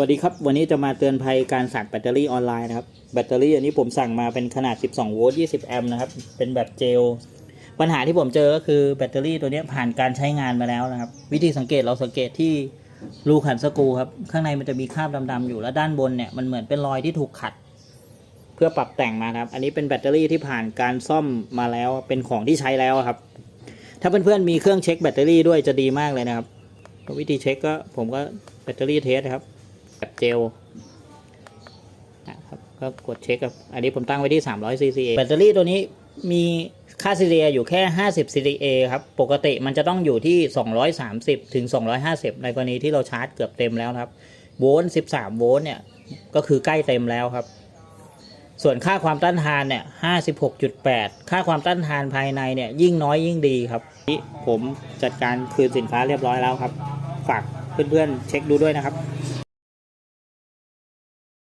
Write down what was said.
วัสดีครับ วันนี้จะมาเตือนภัยการสั่งแบตเตอรี่ออนไลน์นะครับ แบตเตอรี่อันนี้ผมสั่งมาเป็นขนาด 12 โวลต์ 20 แอมป์นะครับ เป็นแบบเจล ปัญหาที่ผมเจอก็คือแบตเตอรี่ตัวนี้ผ่านการใช้งานมาแล้วนะครับ วิธีสังเกตเราสังเกตที่รูขันสกูครับ ข้างในมันจะมีคราบดำๆอยู่แล้วด้านบนเนี่ยมันเหมือนเป็นรอยที่ถูกขัด เพื่อปรับแต่งมาครับ อันนี้เป็นแบตเตอรี่ที่ผ่านการซ่อมมาแล้ว เป็นของที่ใช้แล้วครับ ถ้าเพื่อนๆมีเครื่องเช็คแบตเตอรี่ด้วยจะดีมากเลยนะครับ วิธีเช็คก็ผมก็แบตเตอรี่เทสครับ แบบเจลนะครับก็กดเช็คครับอันนี้ผมตั้งไว้ที่ 300 CCA แบตเตอรี่ตัวนี้มีค่า CCA อยู่แค่ 50 CCA ครับ ปกติมันจะต้องอยู่ที่ 230 ถึง 250 ในกรณีที่เราชาร์จเกือบเต็มแล้วครับ โวลต์ 13 โวลต์เนี่ย ก็คือใกล้เต็มแล้วครับ ส่วนค่าความต้านทานเนี่ย 56.8 ค่าความต้านทานภายในเนี่ย ยิ่งน้อยยิ่งดีครับนี่ผมจัดการคืนสินค้าเรียบร้อยแล้วครับ ฝากเพื่อนๆเช็คดูด้วยนะครับ